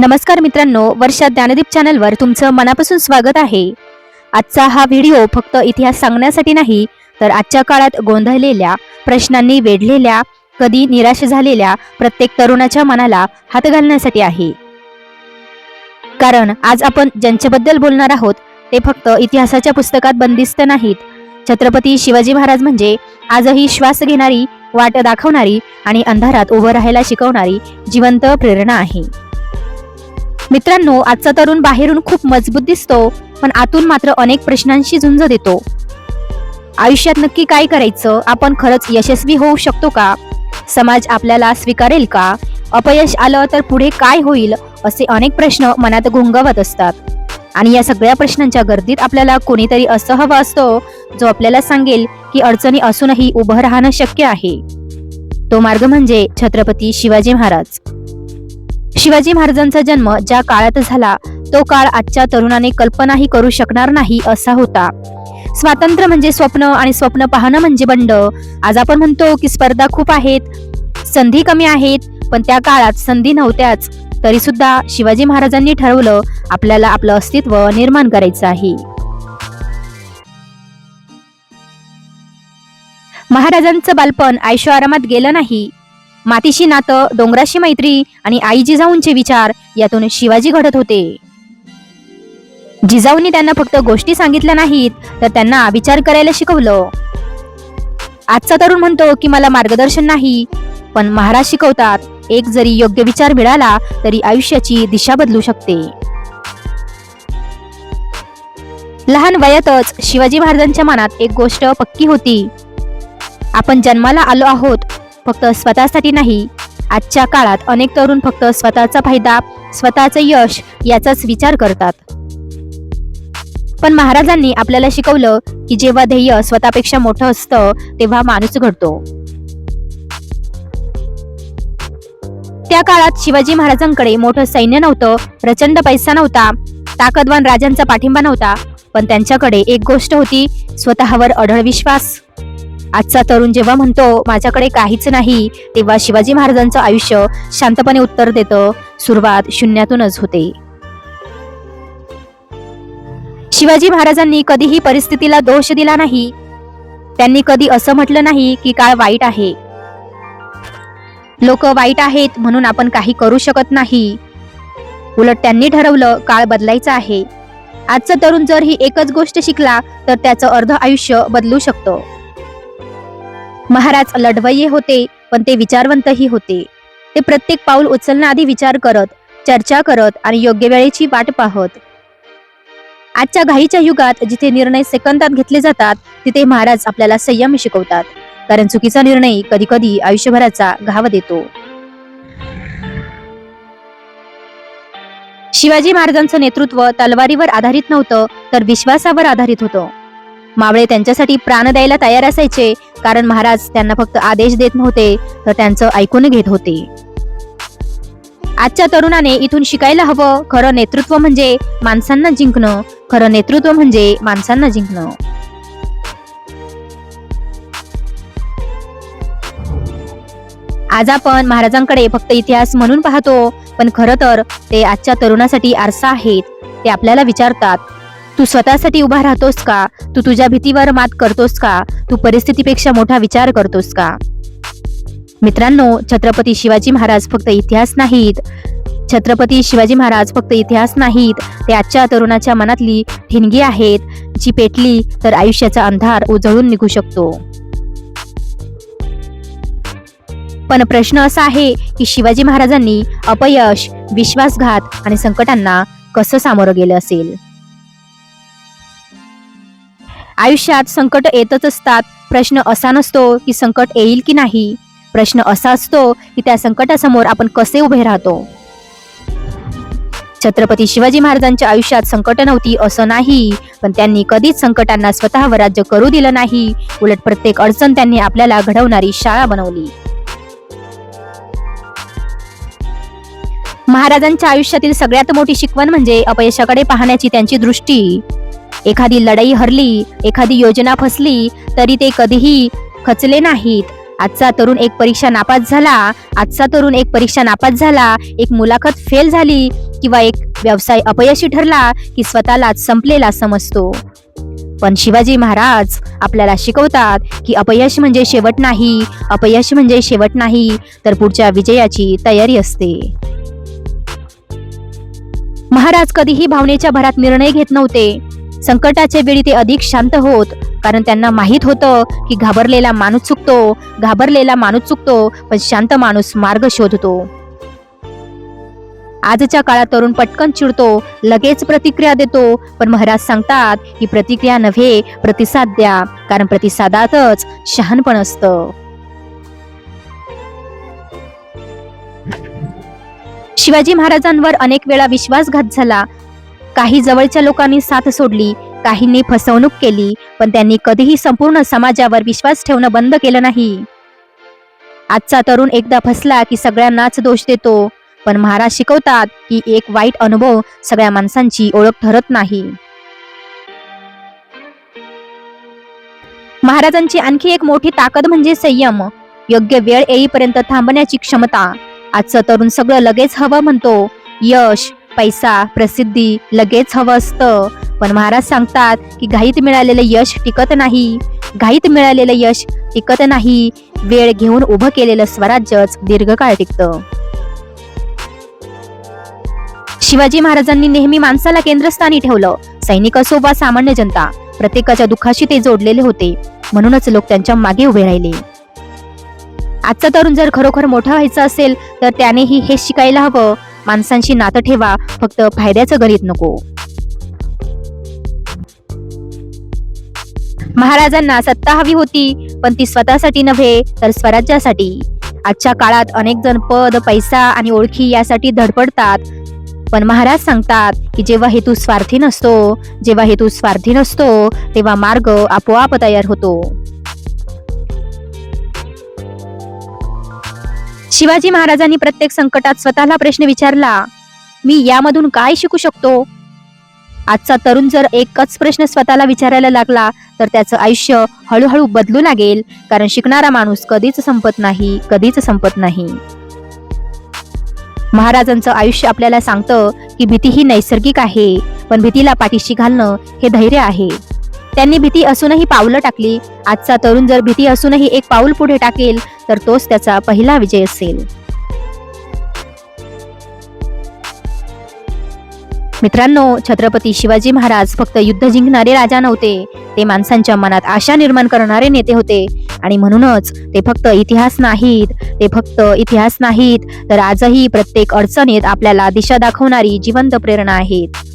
नमस्कार मित्रांनो वर्षा ज्ञानदीप चॅनलवर तुमचं मनापासून स्वागत आहे. आजचा हा व्हिडिओ फक्त इतिहास सांगण्यासाठी नाही तर आजच्या काळात गोंधळलेल्या प्रश्नांनी वेढलेल्या कधी निराश झालेल्या प्रत्येक तरुणाच्या मनाला हात घालण्यासाठी आहे. कारण आज आपण ज्यांच्याबद्दल बोलणार आहोत ते फक्त इतिहासाच्या पुस्तकात बंदिस्त नाहीत. छत्रपती शिवाजी महाराज म्हणजे आजही श्वास घेणारी वाट दाखवणारी आणि अंधारात उभं राहायला शिकवणारी जिवंत प्रेरणा आहे. मित्रांनो आजचा तरुण बाहेरून खूप मजबूत दिसतो पण आतून मात्र अनेक प्रश्नांशी झुंज देतो. आयुष्यात नक्की काय करायचं? आपण खरंच यशस्वी होऊ शकतो का? समाज आपल्याला स्वीकारेल का? अपयश आलं तर पुढे काय होईल? असे अनेक प्रश्न मनात घुंगवत असतात. आणि या सगळ्या प्रश्नांच्या गर्दीत आपल्याला कोणीतरी असं हवं असतो जो आपल्याला सांगेल की अडचणी असूनही उभं राहणं शक्य आहे. तो मार्ग म्हणजे छत्रपती शिवाजी महाराज. शिवाजी महाराजांचा जन्म ज्या काळात झाला तो काळ आजच्या तरुणाने कल्पनाही करू शकणार नाही असा होता. स्वातंत्र्य म्हणजे स्वप्न आणि स्वप्न पाहणं म्हणजे बंड. आज आपण म्हणतो की स्पर्धा खूप आहेत संधी कमी आहेत पण त्या काळात संधी नव्हत्याच. तरी सुद्धा शिवाजी महाराजांनी ठरवलं आपल्याला आपलं अस्तित्व निर्माण करायचं आहे. महाराजांचं बालपण आयुष्य आरामात गेलं नाही. मातीशी नातं डोंगराशी मैत्री आणि आई जिजाऊंचे विचार यातून शिवाजी घडत होते. जिजाऊंनी त्यांना फक्त गोष्टी सांगितल्या नाहीत तर त्यांना विचार करायला शिकवलं. आजचा तरुण म्हणतो की मला मार्गदर्शन नाही पण महाराज शिकवतात एक जरी योग्य विचार मिळाला तरी आयुष्याची दिशा बदलू शकते. लहान वयातच शिवाजी महाराजांच्या मनात एक गोष्ट पक्की होती. आपण जन्माला आलो आहोत फक्त स्वतःसाठी नाही आजच्या काळात अनेक तरुण फक्त स्वतःचा फायदा स्वतःचं यश याचाच विचार करतात. पण महाराजांनी आपल्याला शिकवलं की जेव्हा ध्येय स्वतःपेक्षा मोठं असतं तेव्हा माणूस घडतो. त्या काळात शिवाजी महाराजांकडे मोठं सैन्य नव्हतं प्रचंड पैसा नव्हता ताकदवान राजांचा पाठिंबा नव्हता पण त्यांच्याकडे एक गोष्ट होती स्वतःवर अढळ विश्वास. आजचा तरुण जेव्हा म्हणतो माझ्याकडे काहीच नाही तेव्हा शिवाजी महाराजांचं आयुष्य शांतपणे उत्तर देतं. सुरुवात शून्यातूनच होते. शिवाजी महाराजांनी कधीही परिस्थितीला दोष दिला नाही. त्यांनी कधी असं म्हटलं नाही की काळ वाईट आहे. लोक वाईट आहेत म्हणून आपण काही करू शकत नाही. उलट त्यांनी ठरवलं काळ बदलायचा आहे. आजचा तरुण जर ही एकच गोष्ट शिकला तर त्याचं अर्ध आयुष्य बदलू शकतं. महाराज लढवय्ये होते पण ते विचारवंतही होते. ते प्रत्येक पाऊल उचलण्याआधी विचार करत चर्चा करत आणि योग्य वेळेची वाट पाहत. आजच्या घाईच्या युगात जिथे निर्णय सेकंदात घेतले जातात तिथे महाराज आपल्याला संयम शिकवतात. कारण चुकीचा निर्णय कधी कधी आयुष्यभराचा घाव देतो. शिवाजी महाराजांचं नेतृत्व तलवारीवर आधारित नव्हतं तर विश्वासावर आधारित होतं. मावळे त्यांच्यासाठी प्राण द्यायला तयार असायचे. कारण महाराज त्यांना फक्त आदेश देत नव्हते तर त्यांचं ऐकून घेत होते. आजच्या तरुणाने इथून शिकायला हवं. खरं नेतृत्व म्हणजे माणसांना जिंकणं. खरं नेतृत्व म्हणजे माणसांना जिंकणं. आज आपण महाराजांकडे फक्त इतिहास म्हणून पाहतो पण खरं तर ते आजच्या तरुणासाठी आरसा आहेत. ते आपल्याला विचारतात तू स्वतःसाठी उभा राहतोस का? तू तुझ्या भीतीवर मात करतोस का? तू परिस्थितीपेक्षा मोठा विचार करतोस का? मित्रांनो छत्रपती शिवाजी महाराज फक्त इतिहास नाहीत. छत्रपती शिवाजी महाराज फक्त इतिहास नाहीत. ते आजच्या तरुणाच्या मनातली ठिणगी आहेत. जी पेटली तर आयुष्याचा अंधार उजळून निघू शकतो. पण प्रश्न असा आहे की शिवाजी महाराजांनी अपयश विश्वासघात आणि संकटांना कसं सामोरं गेलं असेल? आयुष्यात संकट येतच असतात. प्रश्न असा नसतो की संकट येईल की नाही. प्रश्न असा असतो की त्या संकटासमोर आपण कसे उभे राहतो. छत्रपती शिवाजी महाराजांच्या आयुष्यात संकट नव्हती असं नाही पण त्यांनी कधीच संकटांना स्वतःवर राज्य करू दिलं नाही. उलट प्रत्येक अडचण त्यांनी आपल्याला घडवणारी शाळा बनवली. महाराजांच्या आयुष्यातील सगळ्यात मोठी शिकवण म्हणजे अपयशाकडे पाहण्याची त्यांची दृष्टी. एखादी लढाई हरली एखादी योजना फसली तरी ते कधीही खचले नाहीत. आजचा तरुण एक परीक्षा नापास झाला आजचा तरुण एक परीक्षा नापास झाला एक मुलाखत फेल झाली किंवा एक व्यवसाय अपयशी ठरला की स्वतःलाच संपलेला समजतो. पण शिवाजी महाराज आपल्याला शिकवतात की अपयश म्हणजे शेवट नाही अपयश म्हणजे शेवट नाही तर पुढच्या विजयाची तयारी असते. महाराज कधीही भावनेच्या भरात निर्णय घेत नव्हते. संकटाच्या वेळी ते अधिक शांत होत. कारण त्यांना माहीत होतं की घाबरलेला माणूस चुकतो घाबरलेला माणूस चुकतो पण शांत माणूस मार्ग शोधतो. आजच्या काळात तरुण पटकन चिडतो लगेच प्रतिक्रिया देतो पण महाराज सांगतात की प्रतिक्रिया नव्हे प्रतिसाद द्या कारण प्रतिसादातच शहाणपण असतं. शिवाजी महाराजांवर अनेक वेळा विश्वासघात झाला काही जवळच्या लोकांनी साथ सोडली काहींनी फसवणूक केली पण त्यांनी कधीही संपूर्ण समाजावर विश्वास ठेवणं बंद केलं नाही. आजचा तरुण एकदा फसला की सगळ्यांनाच दोष देतो पण महाराज शिकवतात की एक वाईट अनुभव सगळ्या माणसांची ओळख ठरत नाही. महाराजांची आणखी एक मोठी ताकद म्हणजे संयम. योग्य वेळ येईपर्यंत थांबण्याची क्षमता. आजचं तरुण सगळं लगेच हवं म्हणतो. यश पैसा प्रसिद्धी लगेच हवं असतं. पण महाराज सांगतात की घाईत मिळालेलं यश टिकत नाही. घाईत मिळालेलं यश टिकत नाही. वेळ घेऊन उभं केलेलं स्वराज्यच दीर्घकाळ टिकतं. शिवाजी महाराजांनी नेहमी माणसाला केंद्रस्थानी ठेवलं. सैनिक असो वा सामान्य जनता प्रत्येकाच्या दुःखाशी ते जोडलेले होते. म्हणूनच लोक त्यांच्या मागे उभे राहिले. आजचा तरुण जर खरोखर मोठा व्हायचं असेल तर त्यानेही हे शिकायला हवं. माणसांशी नातं ठेवा फक्त फायद्याचं गणित नको. महाराजांना सत्ता हवी होती पण ती स्वतःसाठी नव्हे तर स्वराज्यासाठी. आजच्या काळात अनेक जण पद पैसा आणि ओळखी यासाठी धडपडतात. पण महाराज सांगतात की जेव्हा हेतू स्वार्थी नसतो जेव्हा हेतू स्वार्थी नसतो तेव्हा मार्ग आपोआप तयार होतो. शिवाजी महाराजांनी प्रत्येक संकटात स्वतःला प्रश्न विचारला मी यामधून काय शिकू शकतो? आजचा तरुण जर एकच प्रश्न स्वतःला विचारायला लागला तर त्याचं आयुष्य हळूहळू बदलू लागेल कारण शिकणारा माणूस कधीच संपत नाही कधीच संपत नाही. महाराजांचं आयुष्य आपल्याला सांगतं की भीती ही नैसर्गिक आहे पण भीतीला पाठीशी घालणं हे धैर्य आहे. त्यांनी भीती असूनही पावलं टाकली. आजचा तरुण जर भीती असूनही एक पाऊल पुढे टाकेल तर तोच त्याचा पहिला विजय असेल. मित्रांनो छत्रपती शिवाजी महाराज फक्त युद्ध जिंकणारे राजा नव्हते. ते माणसांच्या मनात आशा निर्माण करणारे नेते होते. आणि म्हणूनच ते फक्त इतिहास नाहीत. ते फक्त इतिहास नाहीत तर आजही प्रत्येक अडचणीत आपल्याला दिशा दाखवणारी जिवंत प्रेरणा आहेत.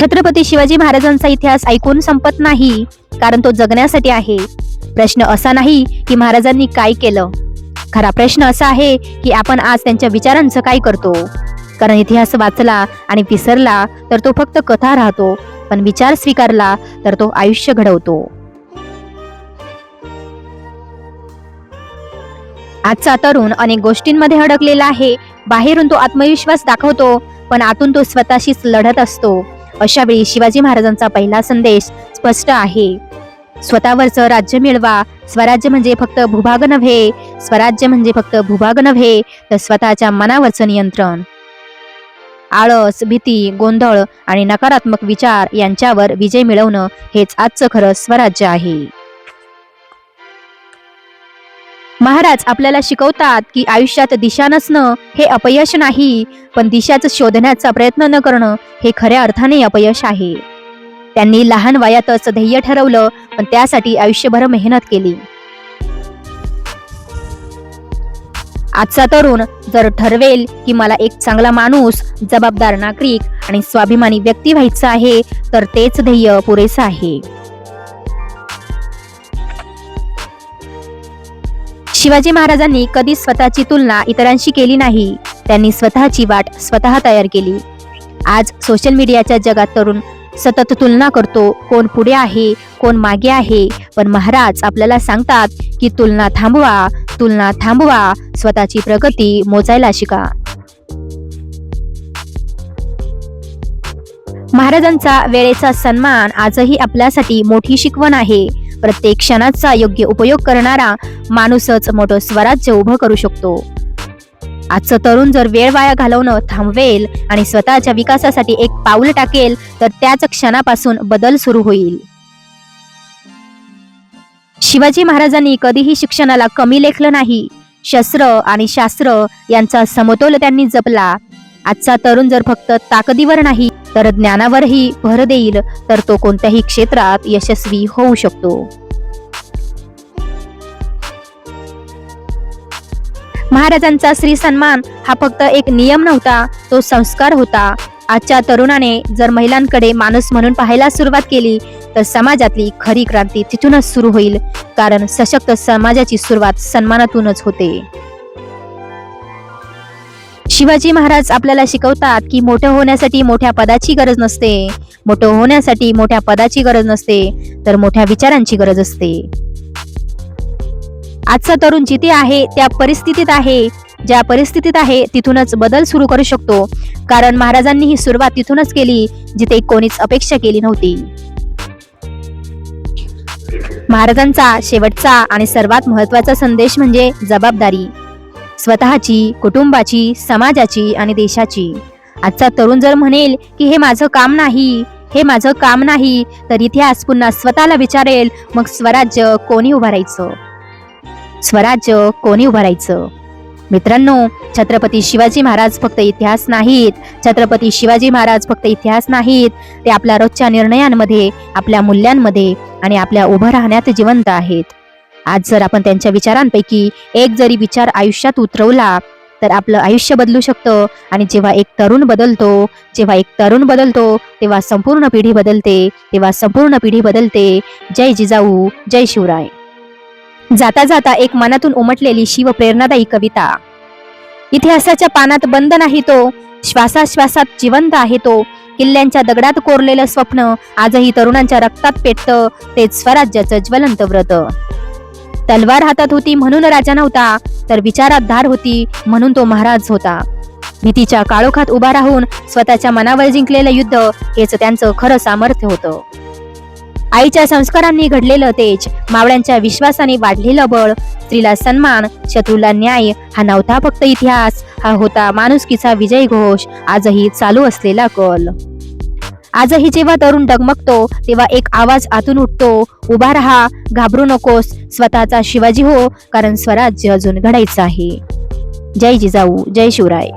छत्रपती शिवाजी महाराजांचा इतिहास ऐकून संपत नाही कारण तो जगण्यासाठी आहे. प्रश्न असा नाही की महाराजांनी काय केलं. खरा प्रश्न असा आहे की आपण आज त्यांच्या विचारांचं काय करतो? कारण इतिहास वाचला आणि विसरला तर तो फक्त कथा राहतो पण विचार स्वीकारला तर तो आयुष्य घडवतो. आजचा तरुण अनेक गोष्टींमध्ये अडकलेला आहे. बाहेरून तो आत्मविश्वास दाखवतो पण आतून तो स्वतःशीच लढत असतो. अशा वेळी शिवाजी महाराजांचा पहिला संदेश स्पष्ट आहे. स्वतःवरचं राज्य मिळवा. स्वराज्य म्हणजे फक्त भूभाग नव्हे. स्वराज्य म्हणजे फक्त भूभाग नव्हे तर स्वतःच्या मनावरचं नियंत्रण. आळस भीती गोंधळ आणि नकारात्मक विचार यांच्यावर विजय मिळवणं हेच आजचं खरं स्वराज्य आहे. महाराज आपल्याला शिकवतात की आयुष्यात दिशा नसणं हे अपयश नाही पण दिशाच शोधण्याचा प्रयत्न न करणं हे खऱ्या अर्थाने अपयश आहे. त्यांनी लहान वयातच ध्येय ठरवलं पण त्यासाठी आयुष्यभर मेहनत केली. आजचा तरुण जर ठरवेल की मला एक चांगला माणूस जबाबदार नागरिक आणि स्वाभिमानी व्यक्ती व्हायचं आहे तर तेच ध्येय पुरेसं आहे. शिवाजी महाराजांनी कधी स्वतःची तुलना इतरांशी केली नाही. त्यांनी स्वतःची वाट स्वतः तयार केली. आज सोशल मीडियाच्या जगात तरुण सतत तुलना करतो कोण पुढे आहे कोण मागे आहे. पण महाराज आपल्याला सांगतात की तुलना थांबवा तुलना थांबवा स्वतःची प्रगती मोजायला शिका. महाराजांचा वेळेचा सन्मान आजही आपल्यासाठी मोठी शिकवण आहे. प्रत्येक क्षणाचा योग्य उपयोग करणारा माणूसच मोठं स्वराज्य उभं करू शकतो. आजचं तरुण जर वेळ वाया घालवणं थांबवेल आणि स्वतःच्या विकासासाठी एक पाऊल टाकेल तर त्याच क्षणापासून बदल सुरू होईल. शिवाजी महाराजांनी कधीही शिक्षणाला कमी लेखलं नाही. शस्त्र आणि शास्त्र यांचा समतोल त्यांनी जपला. आजचा तरुण जर फक्त ताकदीवर नाही तर ज्ञानावरही भर देईल तर तो कोणत्याही क्षेत्रात यशस्वी होऊ शकतो. महाराजांचा श्री सन्मान हा फक्त एक नियम नव्हता तो संस्कार होता. आजच्या तरुणाने जर महिलांकडे माणूस म्हणून पाहायला सुरुवात केली तर समाजातली खरी क्रांती तिथूनच सुरू होईल कारण सशक्त समाजाची सुरुवात सन्मानातूनच होते. शिवाजी महाराज आपल्याला शिकवतात की मोठं होण्यासाठी मोठ्या पदाची गरज नसते. मोठं होण्यासाठी मोठ्या पदाची गरज नसते तर मोठ्या विचारांची गरज असते. आजचा तरुण जिथे आहे त्या परिस्थितीत आहे. ज्या परिस्थितीत आहे तिथूनच बदल सुरू करू शकतो. कारण महाराजांनी ही सुरुवात तिथूनच केली जिथे कोणीच अपेक्षा केली नव्हती. महाराजांचा शेवटचा आणि सर्वात महत्त्वाचा संदेश म्हणजे जबाबदारी. स्वतःची कुटुंबाची समाजाची आणि देशाची. आजचा तरुण जर म्हणेल की हे माझं काम नाही हे माझं काम नाही तर इतिहास पुन्हा स्वतःला विचारेल मग स्वराज्य कोणी उभारायचं? स्वराज्य कोणी उभारायचं? मित्रांनो छत्रपती शिवाजी महाराज फक्त इतिहास नाहीत. छत्रपती शिवाजी महाराज फक्त इतिहास नाहीत. ते आपल्या रोजच्या निर्णयांमध्ये आपल्या मूल्यांमध्ये आणि आपल्या उभं राहण्यात जिवंत आहेत. आज जर आपण त्यांच्या विचारांपैकी एक जरी विचार आयुष्यात उतरवला तर आपलं आयुष्य बदलू शकतं. आणि जेव्हा एक तरुण बदलतो जेव्हा एक तरुण बदलतो तेव्हा संपूर्ण पिढी बदलते तेव्हा संपूर्ण पिढी बदलते. जय जिजाऊ जय शिवराय. जाता जाता एक मनातून उमटलेली शिव प्रेरणादायी कविता. इतिहासाच्या पानात बंद नाही तो श्वासाश्वासात जिवंत आहे तो. किल्ल्यांच्या दगडात कोरलेलं स्वप्न आजही तरुणांच्या रक्तात पेटतं तेच स्वराज्याचं ज्वलंत व्रत. तलवार हातात होती म्हणून राजा नव्हता तर विचारात धार होती म्हणून तो महाराज होता. भीतीच्या काळोखात उभा राहून स्वतःच्या मनावर जिंकलेलं युद्ध हेच त्यांचं खरं सामर्थ्य होतं. आईच्या संस्कारांनी घडलेलं तेज मावळ्यांच्या विश्वासाने वाढलेलं बळ स्त्रीला सन्मान शत्रूला न्याय हा नव्हता फक्त इतिहास हा होता माणुसकीचा विजय घोष आजही चालू असलेला कल. आजही जेव्हा तरुण डगमगतो तेव्हा एक आवाज आतून उठतो उभा राहा घाबरू नकोस स्वतःचा शिवाजी हो कारण स्वराज्य अजून घडायचं आहे. जय जिजाऊ जय शिवराय.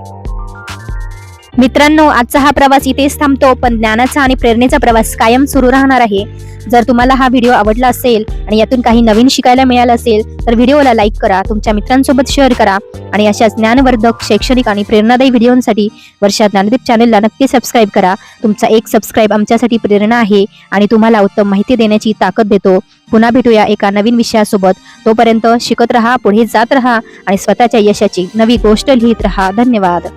मित्रांनो आजचा हा प्रवास इथेच थांबतो पण ज्ञानाचा आणि प्रेरणेचा प्रवास कायम सुरू राहणार आहे. जर तुम्हाला हा व्हिडिओ आवडला असेल आणि यातून काही नवीन शिकायला मिळालं असेल तर व्हिडिओला लाईक करा तुमच्या मित्रांसोबत शेअर करा आणि अशा ज्ञानवर्धक शैक्षणिक आणि प्रेरणादायी व्हिडिओसाठी वर्षा ज्ञानदीप चॅनलला नक्की सबस्क्राईब करा. तुमचा एक सबस्क्राईब आमच्यासाठी प्रेरणा आहे आणि तुम्हाला उत्तम माहिती देण्याची ताकद देतो. पुन्हा भेटूया एका नवीन विषयासोबत. तोपर्यंत शिकत रहा पुढे जात रहा आणि स्वतःच्या यशाची नवी गोष्ट लिहित रहा. धन्यवाद.